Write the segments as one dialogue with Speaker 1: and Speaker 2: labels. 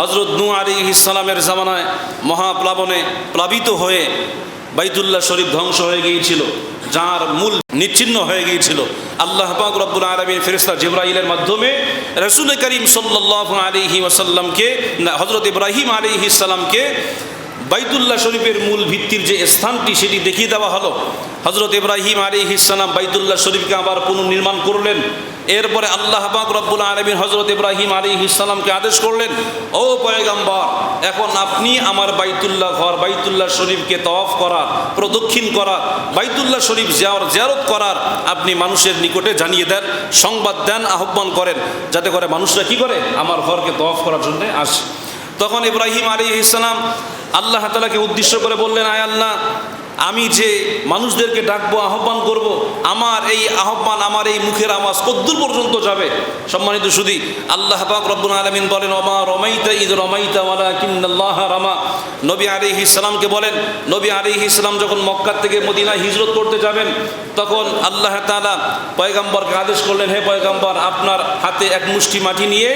Speaker 1: হজরত নু আলী ইসলামের জামানায় মহাপ্লাবনে প্লাবিত হয়ে বাইতুল্লাহ শরীফ ধ্বংস হয়ে গিয়েছিল, যার মূল নিচ্ছিন্ন হয়ে গিয়েছিল। আল্লাহ পাক রব্বুল আলমীর ফেরিস্তা জিব্রাইলের মাধ্যমে রসুল করিম সাল্লাহ আলিহি ওয়াসাল্লামকে হজরত ইব্রাহিম আলী ইসাল্লামকে বাইতুল্লাহ শরীফের মূল ভিত্তির যে স্থানটি সেটি দেখিয়ে দেওয়া হলো। হজরত ইব্রাহিম আলী ইসালাম বাইতুল্লাহ শরীফকে আবার পুনর্নির্মাণ করলেন। এরপরে আল্লাহ পাক রব্বুল আলমীর হজরত ইব্রাহিম আলী ইসালামকে আদেশ করলেন, ও পয়গাম্বর, এখন আপনি আমার বাইতুল্লাহ ঘর, বাইতুল্লাহ শরীফকে তওয়াফ করার, প্রদক্ষিণ করার, বাইতুল্লাহ শরীফ জিয়ার জিয়ারত করার আপনি মানুষের নিকটে জানিয়ে দেন, সংবাদ দেন, আহ্বান করেন, যাতে করে মানুষরা কি করে? আমার ঘরকে তওয়াফ করার জন্য আসে। তখন ইব্রাহিম আলী ইসলাম আল্লাহ তালাকে উদ্দেশ্য করে বললেন, আয় আল্লাহ আমি যে মানুষদেরকে ডাকবো, আহ্বান করব। আমার এই আহ্বান, আমার এই মুখের আওয়াজ কদ্দূর পর্যন্ত যাবে সম্মানিত শুধু আল্লাহ রব্বুল আলমিন বলেন অমা রমাইতা ঈদ রমাইতা ওয়ালা কিন্নাল্লাহ রামা নবী আলী ইসলামকে বলেন, নবী আলী ইসলাম যখন মক্কার থেকে মদিনায় হিজরত করতে যাবেন, তখন আল্লাহ তালা পয়গাম্বরকে আদেশ করলেন, হে পয়গাম্বর, আপনার হাতে এক মুষ্টি মাটি নিয়ে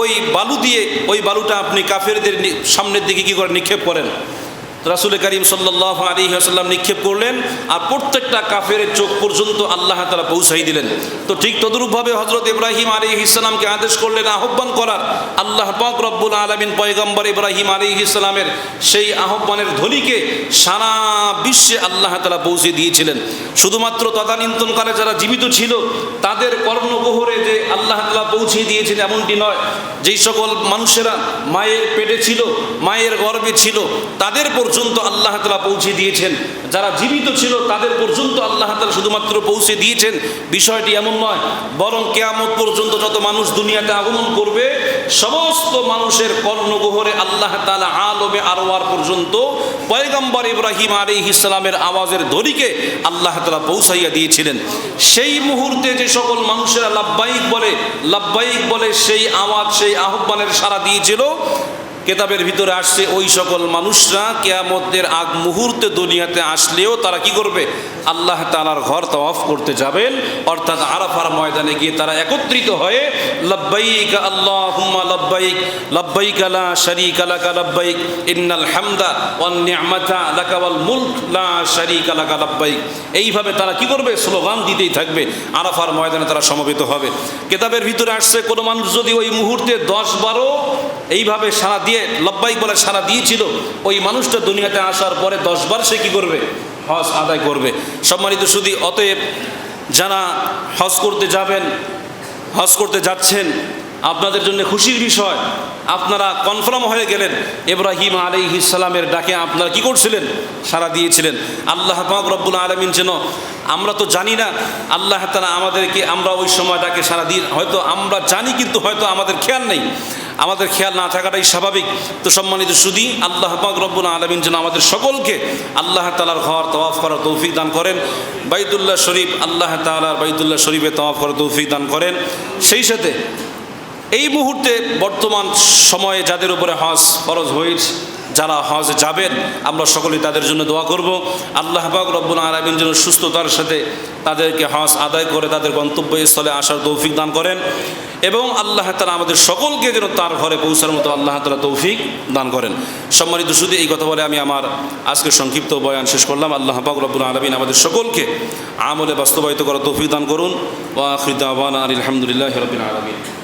Speaker 1: ওই বালু দিয়ে, ওই বালুটা আপনি কাফেরদের সামনের দিকে কী করে নিক্ষেপ করেন রাসুল করিম সাল্লাহ আলী আসাল্লাম নিক্ষেপ করলেন আর প্রত্যেকটা কাফের চোখ পর্যন্ত আল্লাহ তালা পৌঁছাই দিলেন। তো ঠিক তদরূপভাবে হজরত ইব্রাহিম আলী ইসলামকে আদেশ করলেন, আহ্বান করার। আল্লাহ পাক রব্বুল আলমিন পয়গম্বর ইব্রাহিম আলী ইসলামের সেই আহ্বানের ধ্বনিকে সারা বিশ্বে আল্লাহ তালা পৌঁছে দিয়েছিলেন। শুধুমাত্র তদানীন্তনকালে যারা জীবিত ছিল, তাদের কর্ণগোহরে যে আল্লাহ তালা পৌঁছে দিয়েছেন এমনটি নয়। যেই সকল মানুষেরা মায়ের পেটে ছিল, মায়ের গর্ভে ছিল, তাদের পর্যন্ত আল্লাহ তালা পৌঁছে দিয়েছেন। যারা জীবিত ছিল, তাদের পর্যন্ত আল্লাহ তালা শুধুমাত্র পৌঁছে দিয়েছেন। বিষয়টি এমন নয়, বরং কেয়ামত পর্যন্ত যত মানুষ দুনিয়াতে আগমন করবে, সমস্ত মানুষের কর্ণগোহরে আল্লাহ তালা আলমে আরোয়ার পর্যন্ত পয়গম্বর ইব্রাহিম আলী ইসলামের আওয়াজের ধরিকে আল্লাহ তালা পৌঁছাইয়া দিয়েছিলেন। সেই মুহূর্তে যে সকল মানুষেরা লাব্বাইক বলে লাব্বাইক বলে সেই আওয়াজ, সেই আহ্বানের সাড়া দিয়েছিল কেতাবের ভিতরে আসছে, ওই সকল মানুষরা কেয়ামতের আগ মুহূর্তে দুনিয়াতে আসলেও তারা কি করবে? আল্লাহ তালার ঘর তওয়াফ করতে যাবেন। অর্থাৎ আরাফার ময়দানে গিয়ে তারা একত্রিত হয়ে, লব্বাইক আল্লাহ লব্বাইক লব্বাইক আলা শরিক আলাকা লব্বাইক, ইন্নাল হামদা ওয়ান নি'মাতা লাকা ওয়াল মুলক লা শারীকা লাকা লব্বাইক। এইভাবে তারা কি করবে? স্লোগান দিতেই থাকবে। আরাফার ময়দানে তারা সমবেত হবে। কেতাবের ভিতরে আসছে, কোনো মানুষ যদি ওই মুহূর্তে দশ বারো এইভাবে সারা দিয়ে, লব্বাইক বলে সারা দিয়েছিল, ওই মানুষটা দুনিয়াতে আসার পরে দশবার সে কী করবে? হজ আদায় করবে। সম্মানিত শুধু অতএব যারা হজ করতে যাবেন, হজ করতে যাচ্ছেন, আপনাদের জন্য খুশির বিষয়, আপনারা কনফার্ম হয়ে গেলেন, ইব্রাহিম আলী ইসালামের ডাকে আপনারা কি করছিলেন? সারা দিয়েছিলেন। আল্লাহ রব্বুল আলমিন যেন, আমরা তো জানি না, আল্লাহ তালা আমাদেরকে, আমরা ওই সময় ডাকে সারা দিই হয়তো আমরা জানি, কিন্তু হয়তো আমাদের খেয়াল নেই। আমাদের খেয়াল না থাকাটাই স্বাভাবিক। তো সম্মানিত সুদী, আল্লাহ পাক রব্বুল আলমিন যেন আমাদের সকলকে আল্লাহ তালার ঘর তওয়াফ করার তৌফিক দান করেন, বাইতুল্লাহ শরীফ আল্লাহ তালার বাইদুল্লাহ শরীফে তওয়াফ করার তৌফিক দান করেন। সেই সাথে এই মুহূর্তে বর্তমান সময়ে যাদের উপরে হজ ফরজ হয়েছে, যারা হজ যাবেন, আমরা সকলেই তাদের জন্য দোয়া করব। আল্লাহ পাক রব্বুল আলমিন যেন সুস্থতার সাথে তাদেরকে হজ আদায় করে তাদের গন্তব্যস্থলে আসার তৌফিক দান করেন এবং আল্লাহ তালা আমাদের সকলকে যেন তার ঘরে পৌঁছার মতো আল্লাহ তালা তৌফিক দান করেন। সম্মানিত শুধু এই কথা বলে আমি আমার আজকে সংক্ষিপ্ত বয়ান শেষ করলাম। আল্লাহ পাক রব্বুল আলমিন আমাদের সকলকে আমলে বাস্তবায়িত করার তৌফিক দান করুন। ওয়া ওয়াখিদ আলহামদুলিল্লাহ রবিন আলমিন।